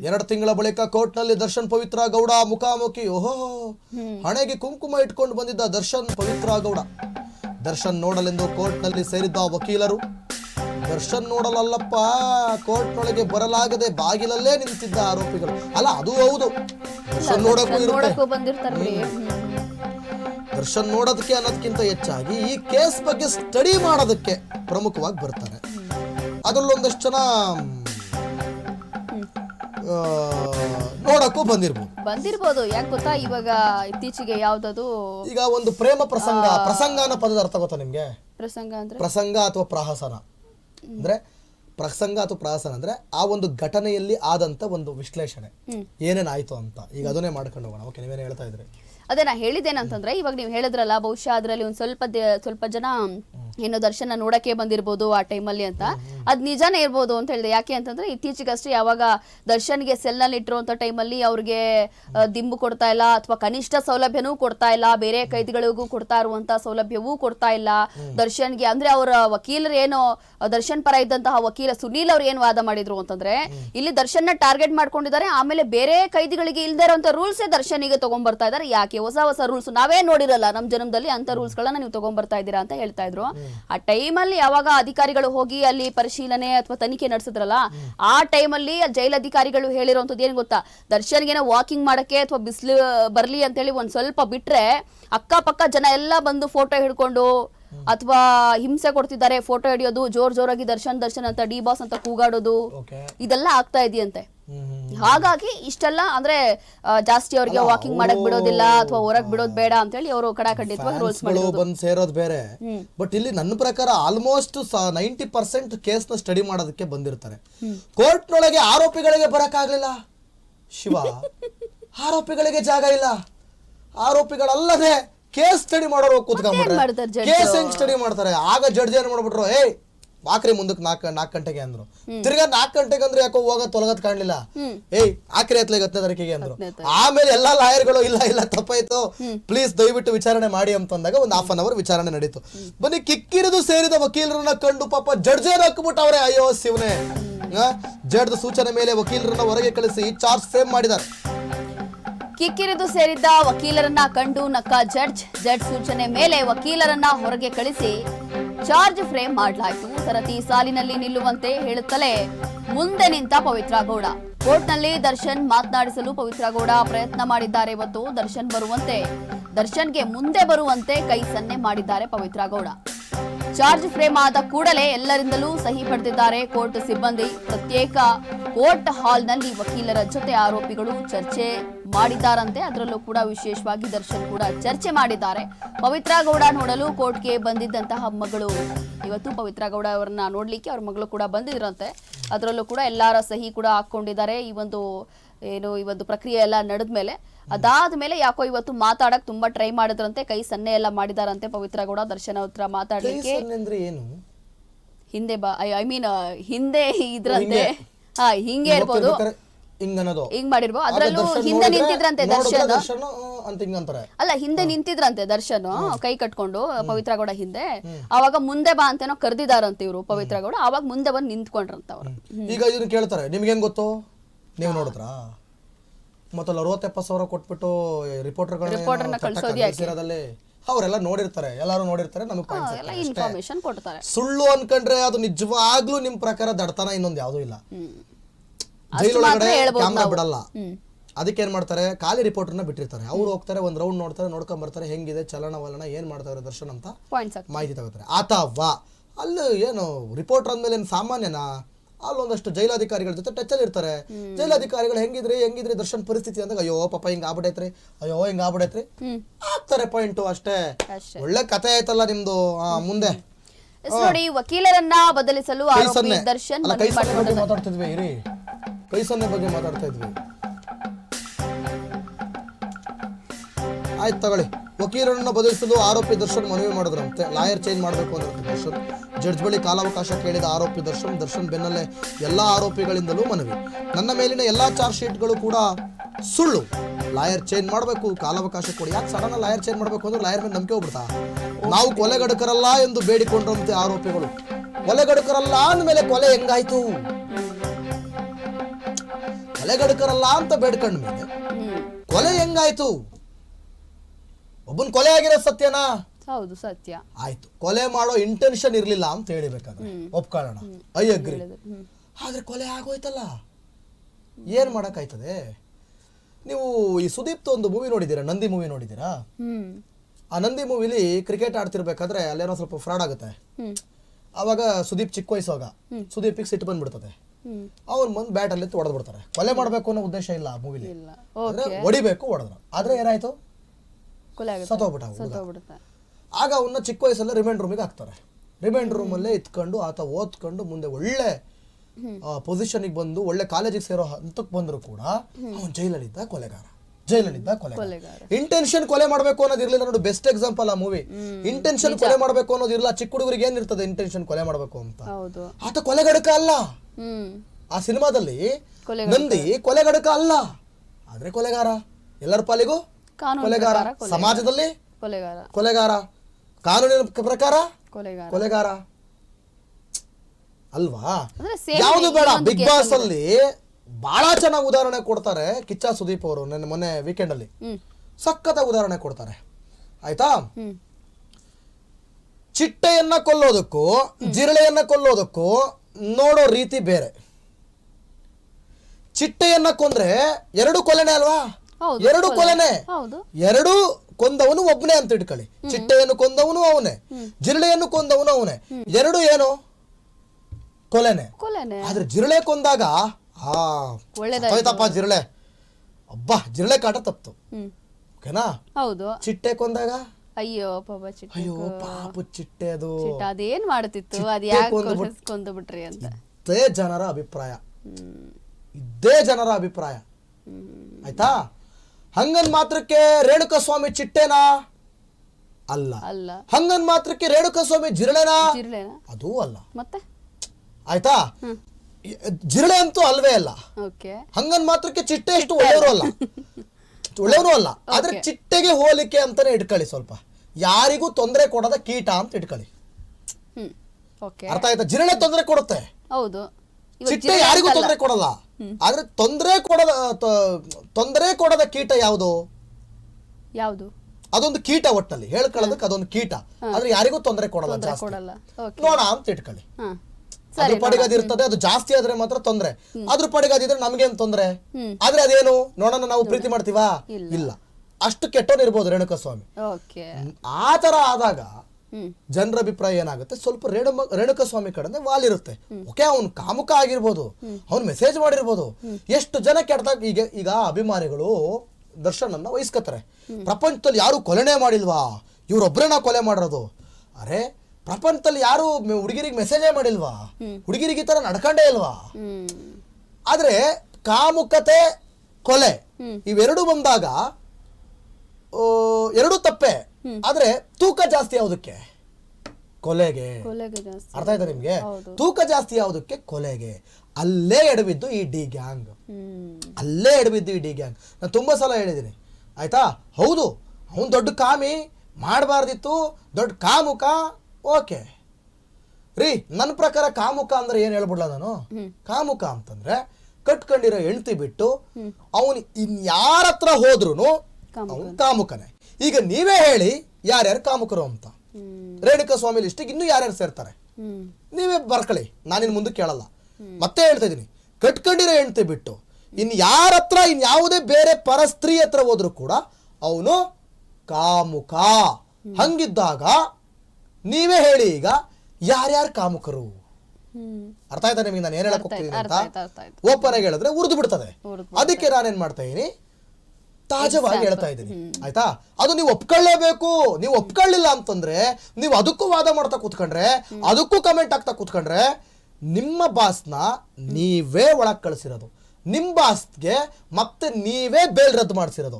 ಎರಡು ತಿಂಗಳ ಬಳಿಕ ಕೋರ್ಟ್ನಲ್ಲಿ ದರ್ಶನ್ ಪವಿತ್ರ ಗೌಡ ಮುಖಾಮುಖಿ ಓಹೋ ಹಣೆಗೆ ಕುಂಕುಮ ಇಟ್ಕೊಂಡು ಬಂದಿದ್ದ ದರ್ಶನ್ ಪವಿತ್ರ ಗೌಡ ದರ್ಶನ್ ನೋಡಲೆಂದು ಕೋರ್ಟ್ನಲ್ಲಿ ಸೇರಿದ್ದ ವಕೀಲರು ದರ್ಶನ್ ನೋಡಲಲ್ಲಪ್ಪ ಕೋರ್ಟ್ನೊಳಗೆ ಬರಲಾಗದೆ ಬಾಗಿಲಲ್ಲೇ ನಿಂತಿದ್ದ ಆರೋಪಿಗಳು. ಅಲ್ಲ ಅದು ಹೌದು. ದರ್ಶನ್ ನೋಡಕ್ಕೂ ದರ್ಶನ್ ನೋಡೋದಕ್ಕೆ ಅನ್ನೋದಕ್ಕಿಂತ ಹೆಚ್ಚಾಗಿ ಈ ಕೇಸ್ ಬಗ್ಗೆ ಸ್ಟಡಿ ಮಾಡೋದಕ್ಕೆ ಪ್ರಮುಖವಾಗಿ ಬರ್ತಾರೆ. ಅದರಲ್ಲೊಂದಷ್ಟು ಜನ ನೋಡಕ್ಕೂ ಬಂದಿರ್ಬೋದು. ಬಂದಿರ್ಬೋದು. ಯಾಕೆ ಗೊತ್ತಾ? ಇವಾಗ ಇತ್ತೀಚೆಗೆ ಯಾವ್ದದು? ಈಗ ಒಂದು ಪ್ರೇಮ ಪ್ರಸಂಗ ಪ್ರಸಂಗ ಅನ್ನೋ ಪದದ ಅರ್ಥ ಗೊತ್ತಾ ನಿಮ್ಗೆ? ಪ್ರಸಂಗ ಅಂದ್ರೆ? ಪ್ರಸಂಗ ಅಥವಾ ಪ್ರಹಸನ. ಅಂದ್ರೆ ಪ್ರಸಂಗ ಅಥವಾ ಪ್ರಹಸನ ಅಂದ್ರೆ ಆ ಒಂದು ಘಟನೆಯಲ್ಲಿ ಆದಂತ ಒಂದು ವಿಶ್ಲೇಷಣೆ. ಏನೇನಾಯ್ತು ಅಂತ. ಈಗ ಅದನ್ನೇ ಮಾಡ್ಕೊಂಡು ಹೋಗೋಣ. ಓಕೆ ನೀವೇನು ಹೇಳ್ತಾ ಇದ್ರಿ? ಅದೇ ನಾ ಹೇಳಿದ್ದೇನಂತಂದ್ರೆ, ಇವಾಗ ನೀವು ಹೇಳಿದ್ರಲ್ಲ, ಬಹುಶಃ ಅದರಲ್ಲಿ ಒಂದ್ ಸ್ವಲ್ಪ ಸ್ವಲ್ಪ ಜನ ಏನು ದರ್ಶನ ನೋಡಕ್ಕೆ ಬಂದಿರ್ಬೋದು ಆ ಟೈಮಲ್ಲಿ ಅಂತ. ಅದ್ ನಿಜಾನೇ ಇರ್ಬೋದು ಅಂತ ಹೇಳಿದೆ. ಯಾಕೆ ಅಂತಂದ್ರೆ, ಇತ್ತೀಚೆಗಷ್ಟೇ ಯಾವಾಗ ದರ್ಶನ್ಗೆ ಸೆಲ್ನಲ್ಲಿ ಇಟ್ಟಿರುವಂತ ಟೈಮಲ್ಲಿ ಅವ್ರಿಗೆ ದಿಂಬು ಕೊಡ್ತಾ ಇಲ್ಲ ಅಥವಾ ಕನಿಷ್ಠ ಸೌಲಭ್ಯನೂ ಕೊಡ್ತಾ ಇಲ್ಲ, ಬೇರೆ ಕೈದಿಗಳಿಗೂ ಕೊಡ್ತಾ ಇರುವಂತ ಸೌಲಭ್ಯವೂ ಕೊಡ್ತಾ ಇಲ್ಲ. ದರ್ಶನ್ಗೆ ಅಂದ್ರೆ ಅವರ ವಕೀಲರು ಏನು, ದರ್ಶನ್ ಪರ ಇದ್ದಂತಹ ವಕೀಲ ಸುನೀಲ್ ಅವ್ರು ಏನು ವಾದ ಮಾಡಿದ್ರು ಅಂತಂದ್ರೆ, ಇಲ್ಲಿ ದರ್ಶನ್ ಟಾರ್ಗೆಟ್ ಮಾಡ್ಕೊಂಡಿದ್ದಾರೆ, ಆಮೇಲೆ ಬೇರೆ ಕೈದಿಗಳಿಗೆ ಇಲ್ದೇ ಇರುವಂತ ರೂಲ್ಸೇ ದರ್ಶನಿಗೆ ತಗೊಂಡ್ಬರ್ತಾ ಇದ್ದಾರೆ. ಯಾಕೆ ಹೊಸ ಹೊಸ ರೂಲ್ಸ್ ನಾವೇ ನೋಡಿರಲ್ಲ ನಮ್ಮ ಜನ್ಮದಲ್ಲಿ ಅಂತ ರೂಲ್ಸ್ ಗಳನ್ನ ನೀವು ತಗೊಂಡ್ಬರ್ತಾ ಇದ್ದೀರಾ ಅಂತ ಹೇಳ್ತಾ ಇದ್ರು. ಆ ಟೈಮಲ್ಲಿ ಯಾವಾಗ ಅಧಿಕಾರಿಗಳು ಹೋಗಿ ಅಲ್ಲಿ ಪರಿಶೀಲನೆ ಅಥವಾ ತನಿಖೆ ನಡೆಸಿದ್ರಲ್ಲ ಆ ಟೈಮಲ್ಲಿ ಜೈಲ್ ಅಧಿಕಾರಿಗಳು ಹೇಳಿರುವಂತದ್ದು ಏನ್ ಗೊತ್ತಾ? ದರ್ಶನ್ಗೇನೋ ವಾಕಿಂಗ್ ಮಾಡಕ್ಕೆ ಅಥವಾ ಬಿಸಿಲು ಬರ್ಲಿ ಅಂತೇಳಿ ಒಂದ್ ಸ್ವಲ್ಪ ಬಿಟ್ರೆ ಅಕ್ಕಪಕ್ಕ ಜನ ಎಲ್ಲ ಬಂದು ಫೋಟೋ ಹಿಡ್ಕೊಂಡು ಅಥವಾ ಹಿಂಸೆ ಕೊಡ್ತಿದ್ದಾರೆ ಫೋಟೋ ಹಿಡಿಯೋದು ಜೋರ್ ಜೋರಾಗಿ ದರ್ಶನ್ ದರ್ಶನ್ ಅಂತ ಡಿ ಬಾಸ್ ಅಂತ ಕೂಗಾಡೋದು ಇದೆಲ್ಲ ಆಗ್ತಾ ಇದೆಯಂತೆ. ಹಾಗಾಗಿ ಇಷ್ಟೆಲ್ಲ ಅಂದ್ರೆ ಜಾಸ್ತಿ ಅವ್ರಿಗೆ ವಾಕಿಂಗ್ ಮಾಡಕ್ ಬಿಡೋದಿಲ್ಲ ಅಥವಾ ಹೊರಗ್ ಬಿಡೋದ್ ಬೇಡ ಅಂತ ಹೇಳಿ ಅವರು ಕಡಾಖಂಡಿತವಾಗಿ ರೂಲ್ಸ್ ಫ್ಯಾನ್ಸ್ಗಳು ಬಂದು ಸೇರೋದು ಬೇರೆ. ಬಟ್ ಇಲ್ಲಿ ನನ್ನ ಪ್ರಕಾರ ಆಲ್ಮೋಸ್ಟ್ ನೈಂಟಿ ಪರ್ಸೆಂಟ್ ಕೇಸ್ನ ಸ್ಟಡಿ ಮಾಡೋದಕ್ಕೆ ಬಂದಿರ್ತಾರೆ. ಕೋರ್ಟ್ನೊಳಗೆ ಆರೋಪಿಗಳಿಗೆ ಬರಕ್ಕಾಗ್ಲಿಲ್ಲ. ಶಿವ ಆರೋಪಿಗಳಿಗೆ ಜಾಗ ಇಲ್ಲ. ಆರೋಪಿಗಳಲ್ಲದೆ ಕೇಸ್ ಸ್ಟಡಿ ಮಾಡೋರು ಕೂತ್ಕೊಂಡ್ಬಿಟ್ರೆ ಕೇಸ್ ಹೆಂಗ್ ಸ್ಟಡಿ ಮಾಡ್ತಾರೆ? ಆಗ ಜಡ್ಜ್ ಏನ್ ಮಾಡ್ಬಿಟ್ರು? ಏಯ್ ಆಕ್ರಿ ಮುಂದಕ್ಕೆ ನಾಕ್ ನಾಲ್ಕು ಗಂಟೆಗೆ ಅಂದ್ರು. ತಿರ್ಗಾ ನಾಲ್ಕು ಗಂಟೆಗೆ ಅಂದ್ರೆ ಯಾಕೋ ಹೋಗ ತೊಲಗತ್ ಕಾಣ್ಲಿಲ್ಲ. ಏಯ್ ಆಕ್ರಿ ಹತ್ಲೆಗೆ ಹತ್ತನೇ ತಾರೀಕಿಗೆ ಅಂದ್ರು. ಆಮೇಲೆ ಎಲ್ಲಾ ಲಾಯರ್ಗಳು ಇಲ್ಲ ಇಲ್ಲ ತಪ್ಪಾಯ್ತು. ಪ್ಲೀಸ್ ದಯವಿಟ್ಟು ವಿಚಾರಣೆ ಮಾಡಿ ಅಂತಂದಾಗ ಒಂದು ಹಾಫ್ ಅನ್ ಅವರ್ ವಿಚಾರಣೆ ನಡೀತು. ಬನ್ನಿ ಕಿಕ್ಕಿರಿದು ಸೇರಿದ ವಕೀಲರನ್ನ ಕಂಡು ಪಾಪ ಜಡ್ಜೇ ಹಾಕ್ಬಿಟ್ಟವ್ರೆ. ಅಯ್ಯೋ ಶಿವನೇ. ಜಡ್ಜ್ ಸೂಚನೆ ಮೇಲೆ ವಕೀಲರನ್ನ ಹೊರಗೆ ಕಳಿಸಿ ಚಾರ್ಜ್ ಫ್ರೇಮ್ ಮಾಡಿದ್ದಾರೆ. ಕಿಕ್ಕಿರಿದು ಸೇರಿದ್ದ ವಕೀಲರನ್ನ ಕಂಡು ನಕ್ಕ ಜಡ್ಜ್. ಜಡ್ಜ್ ಸೂಚನೆ ಮೇಲೆ ವಕೀಲರನ್ನ ಹೊರಗೆ ಕಳಿಸಿ ಚಾರ್ಜ್ ಫ್ರೇಮ್ ಮಾಡಲಾಯಿತು. ಸರತಿ ಸಾಲಿನಲ್ಲಿ ನಿಲ್ಲುವಂತೆ ಹೇಳುತ್ತಲೇ ಮುಂದೆ ನಿಂತ ಪವಿತ್ರ ಗೌಡ. ಕೋರ್ಟ್ನಲ್ಲಿ ದರ್ಶನ್ ಮಾತನಾಡಿಸಲು ಪವಿತ್ರ ಗೌಡ ಪ್ರಯತ್ನ ಮಾಡಿದ್ದಾರೆ ಮತ್ತು ದರ್ಶನ್ ಬರುವಂತೆ, ದರ್ಶನ್ಗೆ ಮುಂದೆ ಬರುವಂತೆ ಕೈ ಸನ್ನೆ ಮಾಡಿದ್ದಾರೆ ಪವಿತ್ರ ಗೌಡ. ಚಾರ್ಜ್ ಫ್ರೇಮ್ ಆದ ಕೂಡಲೇ ಎಲ್ಲರಿಂದಲೂ ಸಹಿ ಪಡೆದಿದ್ದಾರೆ ಕೋರ್ಟ್ ಸಿಬ್ಬಂದಿ. ಪ್ರತ್ಯೇಕ ಕೋರ್ಟ್ ಹಾಲ್ನಲ್ಲಿ ವಕೀಲರ ಜೊತೆ ಆರೋಪಿಗಳು ಚರ್ಚೆ ಮಾಡಿದ್ದಾರಂತೆ. ಅದರಲ್ಲೂ ಕೂಡ ವಿಶೇಷವಾಗಿ ದರ್ಶನ್ ಕೂಡ ಚರ್ಚೆ ಮಾಡಿದ್ದಾರೆ. ಪವಿತ್ರ ಗೌಡ ನೋಡಲು ಕೋರ್ಟ್ಗೆ ಬಂದಿದ್ದಂತಹ ಮಗಳು. ಇವತ್ತು ಪವಿತ್ರ ಗೌಡ ಅವರನ್ನ ನೋಡ್ಲಿಕ್ಕೆ ಅವ್ರ ಮಗಳು ಕೂಡ ಬಂದಿದ್ರಂತೆ. ಅದರಲ್ಲೂ ಕೂಡ ಎಲ್ಲರ ಸಹಿ ಕೂಡ ಹಾಕೊಂಡಿದ್ದಾರೆ ಈ ಒಂದು ಏನು, ಈ ಒಂದು ಪ್ರಕ್ರಿಯೆ ಎಲ್ಲ ನಡೆದ್ಮೇಲೆ ಅದಾದ್ಮೇಲೆ ಯಾಕೋ ಇವತ್ತು ಮಾತಾಡಕ್ ತುಂಬಾ ಟ್ರೈ ಮಾಡಿದ್ರಂತೆ ಕೈ ಸನ್ನೆ ಎಲ್ಲ ಮಾಡಿದಾರಂತೆ ಪವಿತ್ರ ಗೌಡ ದರ್ಶನ ಹತ್ರ ಮಾತಾಡ್ಲಿಕ್ಕೆ. ಏನು? ಹಿಂದೆ ಬಾ ಐ ಮೀನ್ ಹಿಂದೆ ಇದ್ರಂತೆ. ಹಾ ಹಿಂಗೆ ಇರ್ಬೋದು. ಹಿಂಗ್ ಮಾಡಿರ್ಬೋದು. ಅದ್ರಲ್ಲೂ ಹಿಂದೆ ನಿಂತಿದ್ರಂತೆ ದರ್ಶನ. ಅಲ್ಲ ಹಿಂದೆ ನಿಂತಿದ್ರಂತೆ ದರ್ಶನ್ ಕೈ ಕಟ್ಕೊಂಡು ಪವಿತ್ರ ಗೌಡ ಹಿಂದೆ. ಅವಾಗ ಮುಂದೆ ಬಾ ಅಂತೇನೋ ಕರ್ದಿದಾರಂತೆ ಇವರು ಪವಿತ್ರ ಗೌಡ. ಅವಾಗ ಮುಂದೆ ಬಂದು ನಿಂತ್ಕೊಂಡ್ರಂತ ಅವ್ರು. ಈಗ ಇದನ್ನ ಕೇಳ್ತಾರೆ ನಿಮ್ಗೆ ಹೆಂಗ್ ಗೊತ್ತು? ನೀವು ನೋಡಿದ್ರಾ? ಮತ್ತಲ್ಲ ಅರವತ್ತು ಎಪ್ಪತ್ತು ಸಾವಿರ ಕೊಟ್ಬಿಟ್ಟು ರಿಪೋರ್ಟರ್ನ ಕಳ್ಸೋದು ಯಾಕೆ? ಅವರೆಲ್ಲ ನೋಡಿರ್ತಾರೆ ಎಲ್ಲಾರು ನೋಡಿರ್ತಾರೆ ನಮಗೆ ಪಾಯಿಂಟ್ಸ್ ಎಲ್ಲ ಇನ್ಫಾರ್ಮೇಶನ್ ಕೊಡ್ತಾರೆ. ಸುಳ್ಳು ಅನ್ಕೊಂಡ್ರೆ ಅದು ನಿಜವಾಗ್ಲೂ ನಿಮ್ ಪ್ರಕಾರ ದಡ್ತನ ಇನ್ನೊಂದು ಯಾವ್ದು ಇಲ್ಲ. ಹ್ಮ್. ಜೈಲೊಳಗಡೆ ಹೇಳ್ಬೋದು ಕ್ಯಾಮ್ರಾ ಬಿಡಲ್ಲ. ಹ್ಮ್. ಅದಕ್ಕೆ ಏನ್ ಮಾಡ್ತಾರೆ ಖಾಲಿ ರಿಪೋರ್ಟರ್ನ ಬಿಟ್ಟಿರ್ತಾರೆ. ಅವ್ರು ಹೋಗ್ತಾರೆ ಒಂದ್ ರೌಂಡ್ ನೋಡ್ತಾರೆ ನೋಡ್ಕೊಂಡ್ ಬರ್ತಾರೆ ಹೆಂಗಿದೆ ಚಲನವಲನ ಏನ್ ಮಾಡ್ತಾರೆ ದರ್ಶನ್ ಅಂತ ಪಾಯಿಂಟ್ಸ್ ಮಾಹಿತಿ ತಗೋತಾರೆ. ಅಥವಾ ಅಲ್ಲಿ ಏನು ರಿಪೋರ್ಟರ್ ಅಂದ್ಮೇಲೆ ಏನು ಸಾಮಾನ್ಯನಾ? ಅಲ್ಲೊಂದಷ್ಟು ಜೈಲಾಧಿಕಾರಿಗಳ ಜೊತೆ ಟಚಲ್ಲಿ ಇರ್ತಾರೆ. ಜೈಲಾಧಿಕಾರಿಗಳು ಹೆಂಗಿದ್ರಿ ಹೆಂಗಿದ್ರಿ ದರ್ಶನ್ ಪರಿಸ್ಥಿತಿ ಅಂದಾಗ ಅಯ್ಯೋ ಪಾಪ ಹಿಂಗ್ ಆಗ್ಬಿಡೈತ್ರಿ. ಅಯ್ಯೋ ಹಿಂಗ ಆಗ್ಬಿಡೈತ್ರಿ. ಆಗ್ತಾರೆ ಪಾಯಿಂಟು ಅಷ್ಟೇ. ಒಳ್ಳೆ ಕತೆ ಆಯ್ತಲ್ಲ ನಿಮ್ದು ಆ, ಮುಂದೆ. ನೋಡಿ ವಕೀಲರನ್ನ ಬದಲಿಸಲು ಆರೋಪಿ ದರ್ಶನ್ ಅಲ್ಲ ಕೈ ಮನವಿ ಸನ್ನೆ ಬಗ್ಗೆ ಮಾತಾಡ್ತಿದ್ವಿ ಇರಿ. ಕೈ ಸನ್ನೆ ಬಗ್ಗೆ ಮಾತಾಡ್ತಾ ಇದ್ವಿ. ಆಯ್ತು ತಗೊಳ್ಳಿ. ವಕೀಲರನ್ನ ಬದಲಿಸಲು ಆರೋಪಿ ದರ್ಶನ್ ಮನವಿ ಮಾಡಿದ್ರಂತೆ. ಲಾಯರ್ ಚೇಂಜ್ ಮಾಡಬೇಕು ಅಂದ್ರಂತೆ ದರ್ಶನ್. ಜಡ್ಜ್ ಬಳಿ ಕಾಲಾವಕಾಶ ಕೇಳಿದ ಆರೋಪಿ ದರ್ಶನ್ ದರ್ಶನ್ ಬೆನ್ನಲ್ಲೇ ಎಲ್ಲ ಆರೋಪಿಗಳಿಂದಲೂ ಮನವಿ. ನನ್ನ ಮೇಲಿನ ಎಲ್ಲ ಚಾರ್ಜ್ ಶೀಟ್ಗಳು ಕೂಡ ಸುಳ್ಳು. ಲಾಯರ್ ಚೇಂಜ್ ಮಾಡಬೇಕು ಕಾಲಾವಕಾಶ ಕೊಡಿ. ಯಾಕೆ ಸಡನ್ ಲಾಯರ್ ಚೇಂಜ್ ಮಾಡಬೇಕು ಅಂದ್ರೆ ಲಾಯರ್ ಮೇಲೆ ನಂಬಿಕೆ ಹೋಗ್ಬಿಡ್ತಾ? ನಾವು ಕೊಲೆಗಡಕರಲ್ಲ ಎಂದು ಬೇಡಿಕೊಂಡ್ರಂತೆ ಆರೋಪಿಗಳು. ಕೊಲೆಗಡಕರಲ್ಲ ಅಂದಮೇಲೆ ಕೊಲೆ ಹೆಂಗಾಯ್ತು? ಕೊಲೆಗಡಕರಲ್ಲ ಅಂತ ಬೇಡ್ಕೊಂಡ್ಮೇಲೆ ಕೊಲೆ ಹೆಂಗಾಯ್ತು? ಒಬ್ಬನ್ ಕೊಲೆ ಆಗಿರೋ ಸತ್ಯನಾ? ಹೌದು ಸತ್ಯ. ಆಯ್ತು. ಕೊಲೆ ಮಾಡೋ ಇಂಟೆನ್ಷನ್ ಇರ್ಲಿಲ್ಲ ಅಂತ ಹೇಳಿಬೇಕಾದ್ರೆ. ಒಪ್ಕೊಳ್ಳೋಣ. ಐ ಅಗ್ರಿ ಆದ್ರೆ ಕೊಲೆ ಆಗೋಯ್ತಲ್ಲ? ಏನ್ ಮಾಡಕ್ಕಾಯ್ತದೆ? ನೀವು ಈ ಸುದೀಪ್ ಒಂದು ಮೂವಿ ನೋಡಿದ್ದೀರಾ? ನಂದಿ ಮೂವಿ ನೋಡಿದ್ದೀರಾ? ಆ ನಂದಿ ಮೂವಿಲಿ ಕ್ರಿಕೆಟ್ ಆಡ್ತಿರ್ಬೇಕಾದ್ರೆ ಅಲ್ಲೇನೋ ಸ್ವಲ್ಪ ಫ್ರಾಡ್ ಆಗುತ್ತೆ. ಅವಾಗ ಸುದೀಪ್ ಚಿಕ್ಕ ವಯಸ್ಸಾಗ. ಸುದೀಪಿಗೆ ಸಿಟ್ಟು ಬಂದ್ಬಿಡ್ತದೆ. ಅವ್ನು ಬಂದು ಬ್ಯಾಟ್ ಅಲ್ಲಿ ಹೊಡೆದ್ಬಿಡ್ತಾರೆ. ಕೊಲೆ ಮಾಡಬೇಕು ಅನ್ನೋ ಉದ್ದೇಶ ಇಲ್ಲ ಆ ಮೂವಿಲಿ ಹೊಡಿಬೇಕು ಹೊಡೆದ್ರು. ಆದ್ರೆ ಏನಾಯ್ತು? ಕೊಲೆ ಆಗುತ್ತೆ. ಸತ್ತೋಗ್ಬಿಟ್ಟ ಸತ್ತೋಗ್ಬಿಡುತ್ತೆ. ಆಗ ಅವನ್ನ ಚಿಕ್ಕ ವಯಸ್ಸಲ್ಲೇ ರಿಮೈಂಡ್ ರೂಮಿಗೆ ಹಾಕ್ತಾರೆ. ರಿಮೈಂಡ್ ರೂಮಲ್ಲೇ ಇತ್ಕೊಂಡು ಆತ ಓದ್ಕೊಂಡು ಮುಂದೆ ಒಳ್ಳೆ ಪೊಸಿಷನ್ಗೆ ಬಂದು ಒಳ್ಳೆ ಕಾಲೇಜಿಗೆ ಸೇರೋ ಹಂತಕ್ಕೆ ಬಂದ್ರು ಕೂಡ ಅವನು ಜೈಲಲ್ಲಿದ್ದ ಕೊಲೆಗಾರ. ಜೈಲಲ್ಲಿದ್ದ ಕೊಲೆಗಾರ. ಇಂಟೆನ್ಷನ್ ಕೊಲೆ ಮಾಡಬೇಕು ಅನ್ನೋದು ಇರ್ಲಿಲ್ಲ ನೋಡಿ ಬೆಸ್ಟ್ ಎಕ್ಸಾಂಪಲ್ ಆ ಮೂವಿ ಇಂಟೆನ್ಷನ್ ಕೊಲೆ ಮಾಡಬೇಕು ಅನ್ನೋದು ಇರಲ್ಲ ಚಿಕ್ಕ ಹುಡುಗರಿಗೆ ಏನಿರ್ತದೆ ಇಂಟೆನ್ಷನ್ ಕೊಲೆ ಮಾಡಬೇಕು ಅಂತ? ಆತ ಕೊಲೆಗಡಕ ಅಲ್ಲ. ಆ ಸಿನಿಮಾದಲ್ಲಿ. ನಂದಿ ಕೊಲೆಗಡಕ ಅಲ್ಲ. ಆದ್ರೆ ಕೊಲೆಗಾರ. ಎಲ್ಲರ ಪಾಲಿಗೂ? ಕಾನೂನು ಕೊಲೆಗಾರ ಪ್ರಕಾರ. ಸಮಾಜದಲ್ಲಿ? ಕೊಲೆಗಾರ. ಕೊಲೆಗಾರ. ಕಾನೂನಿನ ಪ್ರಕಾರ? ಕೊಲೆಗಾರ. ಕೊಲೆಗಾರ. ಅಲ್ವಾ? ಅಂದ್ರೆ same ಯಾವುದು ಬೇಡ ಇನ್ನೊಂದು ಬಿಗ್ case ಬಾಸ್ ಅಲ್ಲಿ. ಬಹಳ ಚೆನ್ನಾಗಿ ಉದಾಹರಣೆ ಕೊಡ್ತಾರೆ ಕಿಚ್ಚ ಸುದೀಪ್ ಅವರು ನನ್ನ ಮೊನ್ನೆ ವೀಕೆಂಡ್ ಅಲ್ಲಿ. ಹ್ಮ್. ಉದಾಹರಣೆ ಕೊಡ್ತಾರೆ. ಆಯ್ತಾ? ಹ್ಮ್. ಚಿಟ್ಟೆಯನ್ನ ಕೊಲ್ಲೋದಕ್ಕೂ ಜಿರಳೆಯನ್ನ ಕೊಲ್ಲೋದಕ್ಕೂ ನೋಡೋ ರೀತಿ ಬೇರೆ. ಚಿಟ್ಟೆಯನ್ನ ಕೊಂದ್ರೆ ಎರಡು ಕೊಲೆನೆ ಅಲ್ವಾ? ಎರಡು ಕೊಲೆನೆ. ಎರಡು ಕೊಂದವನು ಒಬ್ಬನೇ ಅಂತ ಇಟ್ಕೊಳ್ಳಿ. ಚಿಟ್ಟೆಯನ್ನು ಕೊಂದವನು ಅವನೇ. ಜಿರಳೆಯನ್ನು ಕೊಂದವನು ಅವನೇ. ಎರಡು ಏನು? ಕೊಲೆನೆ. ಆದ್ರೆ ಜಿರಳೆ ಕೊಂದಾಗ ಆ. ಹೋಯ್ತಪ್ಪ ಜಿರಳೆ. ಅಬ್ಬಾ ಜಿರಳೆ ಕಾಟ ತಪ್ತು. ಓಕೆನಾ? ಹೌದು. ಚಿಟ್ಟೆ ಕೊಂದಾಗ? ಅಯ್ಯೋ ಪಾಪ ಚಿಟ್ಟೆ ಅಯ್ಯೋ ಪಾಪ ಚಿಟ್ಟೆ ಅದು. ಅದೇನ್ ಮಾಡುತ್ತಿತ್ತು ಅದ್ ಯಾಕೆ ಕೊಂದು ಬಿಟ್ರಿ ಅಂತ. ಇದೇ ಜನರ ಅಭಿಪ್ರಾಯ. ಇದ್ದೇ ಇದೇ ಜನರ ಅಭಿಪ್ರಾಯ. ಆಯ್ತಾ? ಹಂಗನ್ ಮಾತ್ರಕ್ಕೆ ರೇಣುಕ ಸ್ವಾಮಿ ಚಿಟ್ಟೆನಾ? ಅಲ್ಲ. ಅಲ್ಲ. ಹಂಗನ್ ಮಾತ್ರಕ್ಕೆ ರೇಣುಕ ಸ್ವಾಮಿ ಜಿರಳೆನಾ? ಅದು ಅಲ್ಲ. ಮತ್ತೆ? ಆಯ್ತಾ? ಜಿರಳೆ ಅಂತೂ ಅಲ್ವೇ ಅಲ್ಲ. ಓಕೆ. ಹಂಗನ್ ಮಾತ್ರಕ್ಕೆ ಚಿಟ್ಟೆ ಎಷ್ಟು ಒಳ್ಳೆಯವರು ಅಲ್ಲ. ಒಳ್ಳೆಯವರು ಅಲ್ಲ. ಆದ್ರೆ ಚಿಟ್ಟೆಗೆ ಹೋಲಿಕೆ ಅಂತಾನೆ ಇಟ್ಕೊಳ್ಳಿ ಸ್ವಲ್ಪ. ಯಾರಿಗೂ ತೊಂದರೆ ಕೊಡದ ಕೀಟ ಅಂತ ಇಟ್ಕೊಳ್ಳಿ. ಓಕೆ. ಅರ್ಥ ಆಯ್ತಾ? ಜಿರಳೆ ತೊಂದರೆ ಕೊಡುತ್ತೆ. ಹೌದು. ಚಿಟ್ಟೆ ಯಾರಿಗೂ. ತೊಂದರೆ ಕೊಡಲ್ಲ. ಆದ್ರೆ ತೊಂದರೆ ಕೊಡದ ತೊಂದರೆ ಕೊಡದ ಕೀಟ ಯಾವುದು? ಯಾವುದು? ಅದೊಂದು ಕೀಟ ಒಟ್ಟಲ್ಲಿ. ಹೇಳ್ಕೊಳ್ಳೋದಕ್ಕೆ ಅದೊಂದು ಕೀಟ. ಆದ್ರೆ ಯಾರಿಗೂ ತೊಂದರೆ ಕೊಡಲ್ಲ ಜಾಸ್ತಿ. ನೋಡ ಅಂತ ಇಟ್ಕೊಳ್ಳಿ. ಅದ್ರ ಸರಿ ಪಾಡಿಗೆ ಅದು ಇರ್ತದೆ ಅದು ಜಾಸ್ತಿ ಆದ್ರೆ ಮಾತ್ರ ತೊಂದ್ರೆ. ಅದ್ರ ಪಾಡಿಗೆ ಅದಿದ್ರೆ ನಮ್ಗೇನ್ ತೊಂದ್ರೆ. ಆದ್ರೆ ಅದೇನು? ನೋಡೋಣ ನಾವು ಪ್ರೀತಿ ಮಾಡ್ತೀವಾ? ಇಲ್ಲ. ಅಷ್ಟು ಕೆಟ್ಟೋನ್ ಇರ್ಬೋದು ರೇಣುಕಾ ಸ್ವಾಮಿ ಆತರ ಆದಾಗ ಜನರ ಅಭಿಪ್ರಾಯ ಏನಾಗುತ್ತೆ? ಸ್ವಲ್ಪ ರೇಣು ರೇಣುಕ ಸ್ವಾಮಿ ಕಡೆ ವಾಲಿರುತ್ತೆ. ಓಕೆ, ಅವ್ನು ಕಾಮುಕ ಆಗಿರ್ಬೋದು, ಅವ್ನು ಮೆಸೇಜ್ ಮಾಡಿರ್ಬೋದು. ಎಷ್ಟು ಜನ ಕೆಟ್ಟದಾಗ ಈಗ ಈಗ ಅಭಿಮಾನಿಗಳು ದರ್ಶನನ್ನ ವಹಿಸ್ಕೊತಾರೆ. ಪ್ರಪಂಚದಲ್ಲಿ ಯಾರು ಕೊಲೆನೇ ಮಾಡಿಲ್ವಾ? ಇವ್ರೊಬ್ರೇನ ಕೊಲೆ ಮಾಡಿರೋದು. ಅರೆ, ಪ್ರಪಂಚದಲ್ಲಿ ಯಾರು ಹುಡುಗಿರಿಗೆ ಮೆಸೇಜೇ ಮಾಡಿಲ್ವಾ? ಹುಡುಗಿರಿಗೆ ಈ ತರ ನಡ್ಕೊಂಡೇ ಇಲ್ವಾ? ಆದ್ರೆ, ಕಾಮುಕತೆ, ಕೊಲೆ. ಇವೆರಡು ಬಂದಾಗ ಎರಡೂ ತಪ್ಪೆ. ಆದ್ರೆ ತೂಕ ಜಾಸ್ತಿ ಯಾವುದಕ್ಕೆ? ಕೊಲೆಗೆ. ಅರ್ಥ ಆಯ್ತಾ ನಿಮ್ಗೆ? ತೂಕ ಜಾಸ್ತಿ ಯಾವುದಕ್ಕೆ? ಕೊಲೆಗೆ. ಅಲ್ಲೇ ಎಡಬಿದ್ದು ಈ ಡಿ ಗ್ಯಾಂಗ್. ಅಲ್ಲೇ ಎಡಬಿದ್ದು ಈ ಡಿ ಗ್ಯಾಂಗ್. ನಾನು ತುಂಬಾ ಸಲ ಹೇಳಿದ್ದೀನಿ ಆಯ್ತಾ? ಹೌದು. ಅವನು ದೊಡ್ಡ ಕಾಮಿ ಮಾಡಬಾರ್ದಿತ್ತು. ದೊಡ್ಡ ಕಾಮುಕ ಓಕೆ. ರೀ ನನ್ನ ಪ್ರಕಾರ ಕಾಮುಕ ಅಂದ್ರೆ ಏನ್ ಹೇಳ್ಬಿಡ್ಲ ನಾನು? ಕಾಮುಕ ಅಂತಂದ್ರೆ ಕಟ್ಕೊಂಡಿರೋ ಹೆಂಡತಿ ಬಿಟ್ಟು ಅವನು ಇನ್ಯಾರ ಹತ್ರ ಹೋದ್ರು. ಅವನು ಕಾಮುಕನೇ. ಈಗ ನೀವೇ ಹೇಳಿ ಯಾರ್ಯಾರು ಕಾಮುಕರು ಅಂತ. ರೇಣುಕ ಸ್ವಾಮಿ ಲಿಸ್ಟಿಗೆ ಇನ್ನೂ ಯಾರ್ಯಾರು ಸೇರ್ತಾರೆ? ನೀವೇ ಬರ್ಕೊಳ್ಳಿ ನಾನಿನ್ ಮುಂದೆ ಕೇಳಲ್ಲ. ಮತ್ತೆ ಹೇಳ್ತಾ ಇದ್ದೀನಿ. ಕಟ್ಕೊಂಡಿರೋ ಹೆಂಡತಿ ಬಿಟ್ಟು ಇನ್ ಯಾರ ಹತ್ರ ಇನ್ ಯಾವುದೇ ಬೇರೆ ಪರ ಸ್ತ್ರೀ ಹತ್ರ ಹೋದ್ರು ಕೂಡ ಅವನು ಕಾಮುಕ. ಹಂಗಿದ್ದಾಗ ನೀವೇ ಹೇಳಿ ಈಗ ಯಾರ್ಯಾರು ಕಾಮುಕರು? ಅರ್ಥ ಆಯ್ತಾ ನಿಮಗೆ? ನಾನು ಏನ್ ಹೇಳಕ್ ಹೋಗ್ತೀನಿ ಅಂತ. ಓಪನ್ ಆಗಿ ಹೇಳಿದ್ರೆ ಉರ್ದು ಬಿಡ್ತದೆ. ಅದಕ್ಕೆ ನಾನೇನ್ ಮಾಡ್ತಾ ಇದೀನಿ ತಾಜವಾಗಿ ಹೇಳ್ತಾ ಇದ್ದೀನಿ. ಆಯ್ತಾ? ಅದು ನೀವು ಒಪ್ಕೊಳ್ಳೇಬೇಕು. ನೀವು ಒಪ್ಕೊಳ್ಳಿಲ್ಲ ಅಂತಂದ್ರೆ ನೀವು ಅದಕ್ಕೂ ವಾದ ಮಾಡ್ತಾ ಕೂತ್ಕೊಂಡ್ರೆ ಅದಕ್ಕೂ ಕಮೆಂಟ್ ಆಗ್ತಾ ಕೂತ್ಕೊಂಡ್ರೆ ನಿಮ್ಮ ಬಾಸ್ನ ನೀವೇ ಒಳಗ್ ಕಳಿಸಿರೋದು. ನಿಮ್ಮ ಬಾಸ್ಗೆ ಮತ್ತೆ ನೀವೇ ಬೇಲ್ ರದ್ದು ಮಾಡಿಸಿರೋದು.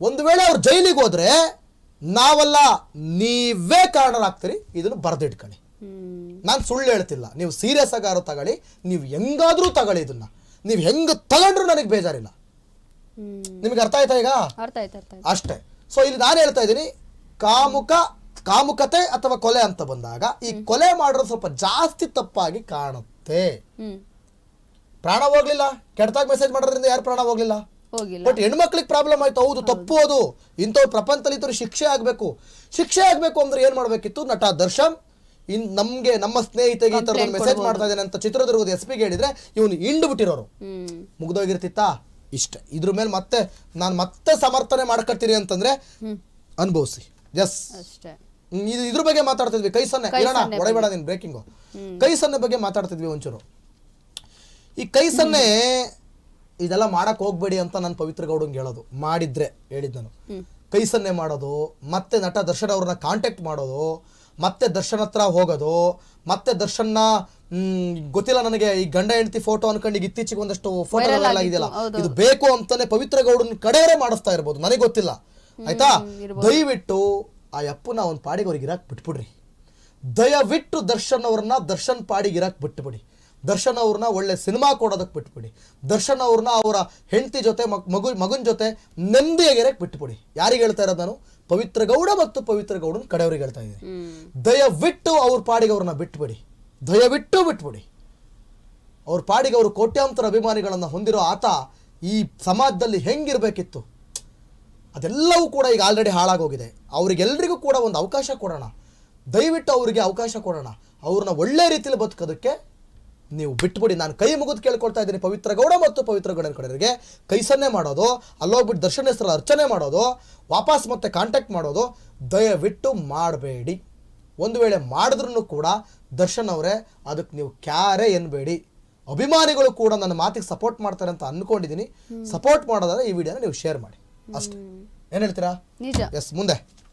ಒಂದು ವೇಳೆ ಅವ್ರು ಜೈಲಿಗೆ ಹೋದ್ರೆ ನಾವಲ್ಲ ನೀವೇ ಕಾರಣರಾಗ್ತೀರಿ. ಇದನ್ನು ಬರೆದಿಟ್ಕೊಳ್ಳಿ. ನಾನು ಸುಳ್ಳು ಹೇಳ್ತಿಲ್ಲ. ನೀವು ಸೀರಿಯಸ್ ಆಗಾರು ತಗೊಳ್ಳಿ ನೀವು ಹೆಂಗಾದ್ರೂ ತಗೊಳ್ಳಿ ಇದನ್ನ. ನೀವು ಹೆಂಗ್ ತಗೊಂಡ್ರು ನನಗೆ ಬೇಜಾರಿಲ್ಲ. ನಿಮಗೆ ಅರ್ಥ ಆಯ್ತಾ ಈಗ? ಅರ್ಥ ಆಯ್ತು ಅರ್ಥ ಆಯ್ತು. ಅಷ್ಟೇ. ಸೊ ಇಲ್ಲಿ ನಾನು ಹೇಳ್ತಾ ಇದ್ದೀನಿ ಕಾಮುಕ ಕಾಮುಕತೆ ಅಥವಾ ಕೊಲೆ ಅಂತ ಬಂದಾಗ ಈ ಕೊಲೆ ಮಾಡೋದು ಸ್ವಲ್ಪ ಜಾಸ್ತಿ ತಪ್ಪಾಗಿ ಕಾಣುತ್ತೆ. ಪ್ರಾಣ ಹೋಗ್ಲಿಲ್ಲ. ಕೆಟ್ಟದಾಗ ಮೆಸೇಜ್ ಮಾಡೋದ್ರಿಂದ ಯಾರು ಪ್ರಾಣ ಹೋಗ್ಲಿಲ್ಲ? ಹೋಗಿಲ್ಲ. ಬಟ್ ಹೆಣ್ಮಕ್ಳಿಗೆ ಪ್ರಾಬ್ಲಮ್ ಆಯ್ತು. ಹೌದು ತಪ್ಪು ಅದು. ಇಂಥವ್ರು ಪ್ರಪಂಚದಲ್ಲಿ ಇದ್ದವ್ರು ಶಿಕ್ಷೆ ಆಗಬೇಕು. ಶಿಕ್ಷೆ ಆಗಬೇಕು ಅಂದ್ರೆ ಏನ್ ಮಾಡ್ಬೇಕಿತ್ತು? ನಟ ದರ್ಶನ್ ಇನ್ ನಮ್ಗೆ ನಮ್ಮ ಸ್ನೇಹಿತೆಗೆ ಈ ತರ ಮೆಸೇಜ್ ಮಾಡ್ತಾ ಇದ್ದಾನೆ ಅಂತ ಚಿತ್ರದುರ್ಗದ ಎಸ್ ಪಿಗೆ ಹೇಳಿದ್ರೆ ಇವನು ಹಿಂಡು ಬಿಟ್ಟಿರೋರು. ಮುಗ್ದೋಗಿರ್ತಿತ್ತಾ? ಇಷ್ಟ. ಇದ್ರ ಮೇಲೆ ಮತ್ತೆ ನಾನು ಮತ್ತೆ ಸಮರ್ಥನೆ ಮಾಡ್ಕೊತೀನಿ ಅಂತಂದ್ರೆ ಅನುಭವಿಸಿ. ಎಸ್ ಇದು ಇದ್ರ ಬಗ್ಗೆ ಮಾತಾಡ್ತಿದ್ವಿ. ಕೈ ಸನ್ನೆ. ಒಡೆಬೇಡ ಇರೋಣ ನಿನ್ ನೀನು ಬ್ರೇಕಿಂಗು ಕೈ ಸನ್ನೆ ಬಗ್ಗೆ ಮಾತಾಡ್ತಿದ್ವಿ ಒಂಚೂರು. ಈ ಕೈ ಸನ್ನೆ ಇದೆಲ್ಲ ಮಾಡಕ್ ಹೋಗ್ಬೇಡಿ ಅಂತ ನಾನು ಪವಿತ್ರ ಗೌಡಂಗೆ ಹೇಳೋದು. ಮಾಡಿದ್ರೆ ಹೇಳಿದ್ ನಾನು. ಕೈ ಸನ್ನೆ ಮಾಡೋದು ಮತ್ತೆ ನಟ ದರ್ಶನ್ ಅವ್ರನ್ನ ಕಾಂಟ್ಯಾಕ್ಟ್ ಮಾಡೋದು ಮತ್ತೆ ದರ್ಶನ್ ಹತ್ರ ಹೋಗೋದು ಮತ್ತೆ ದರ್ಶನ್ನ ಗೊತ್ತಿಲ್ಲ ನನಗೆ ಈ ಗಂಡ ಹೆಂಡತಿ ಫೋಟೋ ಅನ್ಕೊಂಡು ಈಗ ಇತ್ತೀಚೆಗೆ ಒಂದಷ್ಟು ಫೋಟೋ Viral ಆಗಿದೆಯಲ್ಲ ಇದು ಬೇಕು ಅಂತಾನೆ ಪವಿತ್ರ ಗೌಡನ ಕಡೆಯವರೇ ಮಾಡಿಸ್ತಾ ಇರ್ಬೋದು ನನಗೆ ಗೊತ್ತಿಲ್ಲ. ಆಯ್ತಾ? ದಯವಿಟ್ಟು ಆ ಅಪ್ಪನ ಒಂದು ಪಾಡಿಗೆ ಅವ್ರಿಗೆ ಇರಾಕ್ ಬಿಟ್ಬಿಡ್ರಿ. ದಯವಿಟ್ಟು ದರ್ಶನ್ ಅವ್ರನ್ನ ದರ್ಶನ್ ಪಾಡಿಗೆ ಇರಾಕ್ ಬಿಟ್ಬಿಡಿ. ದರ್ಶನ್ ಅವ್ರನ್ನ ಒಳ್ಳೆ ಸಿನಿಮಾ ಕೊಡೋದಕ್ಕೆ ಬಿಟ್ಬಿಡಿ. ದರ್ಶನ್ ಅವ್ರನ್ನ ಅವರ ಹೆಂಡತಿ ಜೊತೆ ಮಗ್- ಮಗು ಮಗನ ಜೊತೆ ನೆಮ್ಮದಿಯಾಗಿರಕ್ ಬಿಟ್ಬಿಡಿ. ಯಾರಿಗೆ ಹೇಳ್ತಾ ಇರೋದು ನಾನು? ಪವಿತ್ರ ಗೌಡ ಮತ್ತು ಪವಿತ್ರ ಗೌಡನ ಕಡೆಯವ್ರಿಗೆ ಹೇಳ್ತಾ ಇದ್ದೀನಿ. ದಯವಿಟ್ಟು ಅವ್ರ ಪಾಡಿಗೆ ಅವ್ರನ್ನ ಬಿಟ್ಬಿಡಿ. ದಯವಿಟ್ಟು ಬಿಟ್ಬಿಡಿ. ಅವ್ರ ಪಾಡಿಗೆ ಅವರು ಕೋಟ್ಯಾಂತರ ಅಭಿಮಾನಿಗಳನ್ನು ಹೊಂದಿರೋ ಆತ ಈ ಸಮಾಜದಲ್ಲಿ ಹೆಂಗಿರಬೇಕಿತ್ತು? ಅದೆಲ್ಲವೂ ಕೂಡ ಈಗ ಆಲ್ರೆಡಿ ಹಾಳಾಗೋಗಿದೆ. ಅವರಿಗೆಲ್ಲರಿಗೂ ಕೂಡ ಒಂದು ಅವಕಾಶ ಕೊಡೋಣ. ದಯವಿಟ್ಟು ಅವರಿಗೆ ಅವಕಾಶ ಕೊಡೋಣ. ಅವ್ರನ್ನ ಒಳ್ಳೆ ರೀತಿಯಲ್ಲಿ ಬದುಕೋದಕ್ಕೆ ನೀವು ಬಿಟ್ಬಿಡಿ ನಾನು ಕೈ ಮುಗಿದು ಕೇಳ್ಕೊಳ್ತಾ ಇದ್ದೀನಿ ಪವಿತ್ರ ಗೌಡ ಮತ್ತು ಪವಿತ್ರ ಗೌಡನ ಕಡೆಯವರಿಗೆ. ಕೈ ಸನ್ನೆ ಮಾಡೋದು ಅಲ್ಲೋಗ್ಬಿಟ್ಟು ದರ್ಶನ ಹೆಸರು ಅರ್ಚನೆ ಮಾಡೋದು ವಾಪಸ್ ಮತ್ತೆ ಕಾಂಟ್ಯಾಕ್ಟ್ ಮಾಡೋದು ದಯವಿಟ್ಟು ಮಾಡಬೇಡಿ. ಒಂದು ವೇಳೆ ಮಾಡಿದ್ರೂ ಕೂಡ ದರ್ಶನ್ ಅವರೇ ಅದಕ್ಕೆ ನೀವು ಕ್ಯಾರೆ ಎನ್ಬೇಡಿ. ಅಭಿಮಾನಿಗಳು ಕೂಡ ನನ್ನ ಮಾತಿಗೆ ಸಪೋರ್ಟ್ ಮಾಡ್ತಾರೆ ಅಂತ ಅನ್ಕೊಂಡಿದ್ದೀನಿ. ಸಪೋರ್ಟ್ ಮಾಡೋದಾದ್ರೆ ಈ ವಿಡಿಯೋನ ನೀವು ಶೇರ್ ಮಾಡಿ. ಅಷ್ಟೇ. ಏನು ಹೇಳ್ತೀರಾ? ಎಸ್ ಮುಂದೆ.